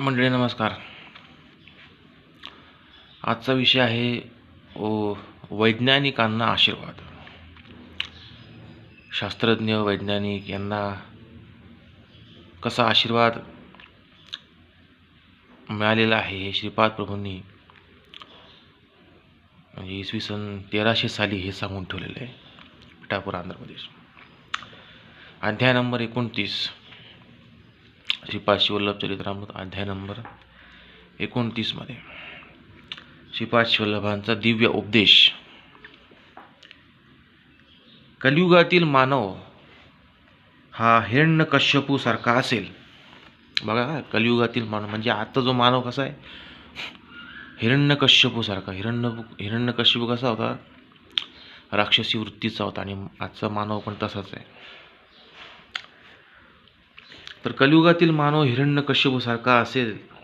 मंडळी नमस्कार. आजचा विषय आहे वैज्ञानिकांना आशीर्वाद. शास्त्रज्ञ वैज्ञानिक यांना कसा आशीर्वाद मिळालेला आहे हे श्रीपाद प्रभूंनी म्हणजे इसवी सन तेराशे साली हे सांगून ठेवलेलं आहे. पिठापूर आंध्र प्रदेश. अध्याय नंबर एकोणतीस. श्री शिवल्लभ चरित्रामृत अध्याय नंबर एकोणतीसमध्ये. श्री शिवल्लभांचा दिव्य उपदेश. कलियुगातील मानव हा हिरण्यकश्यपूसारखा असेल. बघा कलियुगातील मानव म्हणजे आता जो मानव कसा आहे? हिरण्यकश्यपूसारखा हिरण्य हिरण्यकश्यपू कसा होता? राक्षसी वृत्तीचा होता आणि आजचा मानव पण तसाच आहे. तर कलियुगातील मानव हिरण्यकश्यपूसारखा असेल.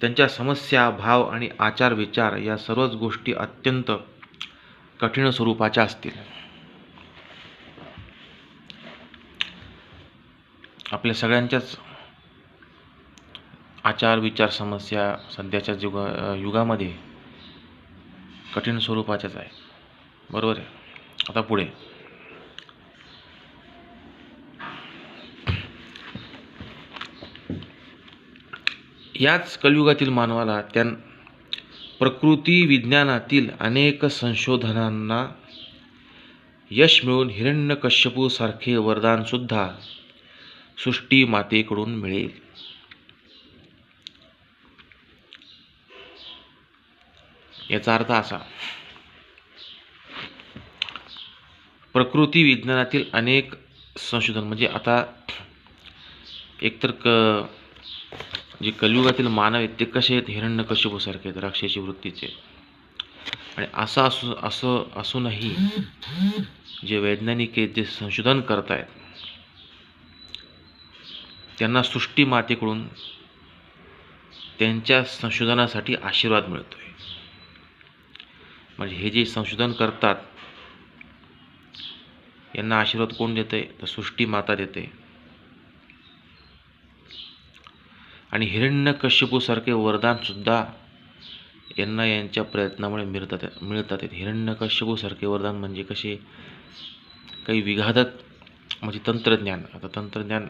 त्यांच्या समस्या भाव आणि आचार विचार या सर्वच गोष्टी अत्यंत कठीण स्वरूपाच्या असतील. आपल्या सगळ्यांच्याच आचार विचार समस्या सध्याच्या युगा युगामध्ये कठीण स्वरूपाच्याच आहे. बरोबर आहे? आता पुढे. याच कलियुगातील मानवाला त्या प्रकृती विज्ञानातील अनेक संशोधनांना यश मिळून हिरण्यकश्यपूसारखे वरदानसुद्धा सृष्टी मातेकडून मिळेल. याचा अर्थ असा प्रकृती विज्ञानातील अनेक संशोधन म्हणजे आता एकतर क जे कलियुगातील मानव आहेत ते कसे आहेत हिरण्यकश्यपूसारखे आहेत राक्षसी वृत्तीचे. आणि असं असू असं असूनही जे वैज्ञानिक आहेत जे संशोधन करत आहेत त्यांना सृष्टी मातेकडून त्यांच्या संशोधनासाठी आशीर्वाद मिळतो आहे म्हणजे हे जे संशोधन करतात यांना आशीर्वाद कोण देते तर सृष्टी माता देते. आणि हिरण्यकश्यपूसारखे वरदानसुद्धा यांना यांच्या प्रयत्नामुळे मिळतात मिळतात. आहेत हिरण्यकश्यपूसारखे वरदान म्हणजे कसे? काही विघातक म्हणजे तंत्रज्ञान. आता तंत्रज्ञान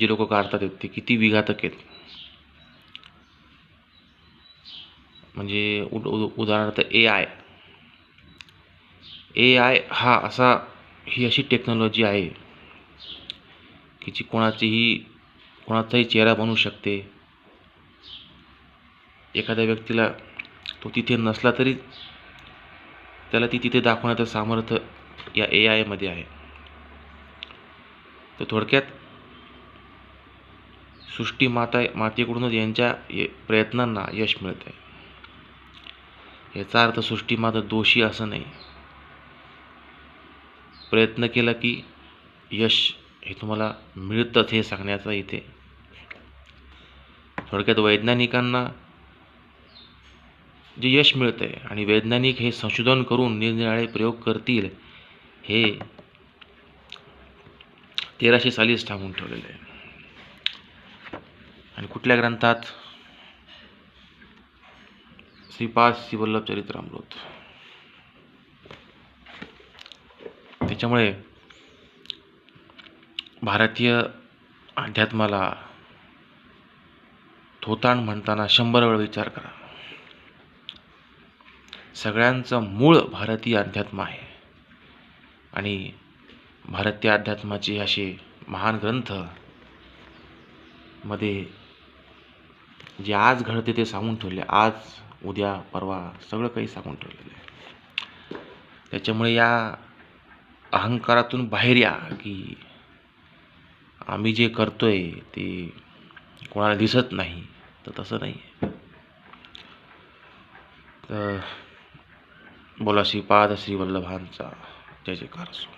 जे लोक काढतात आहेत ते किती विघातक आहेत. म्हणजे उद उदाहरणार्थ ए आय ए आय हा असा ही अशी टेक्नॉलॉजी आहे की जी कोणाचीही कोणाचाही चेहरा बनू शकते. एखाद्या व्यक्तीला तो तिथे नसला तरी त्याला ती तिथे दाखवण्याचं सामर्थ्य या ए आयमध्ये आहे. तर थोडक्यात सृष्टी माता मातेकडूनच यांच्या प्रयत्नांना यश मिळत आहे याचा अर्थ सृष्टी माता दोषी असं नाही. प्रयत्न केला की यश हे तुम्हाला मिळतंच हे सांगण्याचा इथे. थोडक्यात वैज्ञानिकांना जे यश मिळतं आहे आणि वैज्ञानिक हे संशोधन करून निरनिराळे प्रयोग करतील हे तेराशे सालीच थांबून ठेवलेलं आहे. आणि कुठल्या ग्रंथात? श्रीपाद श्रीवल्लभ चरित्रामृत. त्याच्यामुळे भारतीय अध्यात्माला थोताण म्हणताना शंभर वेळ विचार करा. सगळ्यांचं मूळ भारतीय अध्यात्म आहे. आणि भारतीय अध्यात्माचे असे महान ग्रंथमध्ये जे आज घडते ते सांगून ठेवले. आज उद्या परवा सगळं काही सांगून ठेवलेलं आहे. त्याच्यामुळे या अहंकारातून बाहेर या की आम्ही जे करतो आहे ते कोणाला दिसत नाही तर तसं नाही तर बोला श्री पाद श्री वल्लभांचा जय जयकार असो.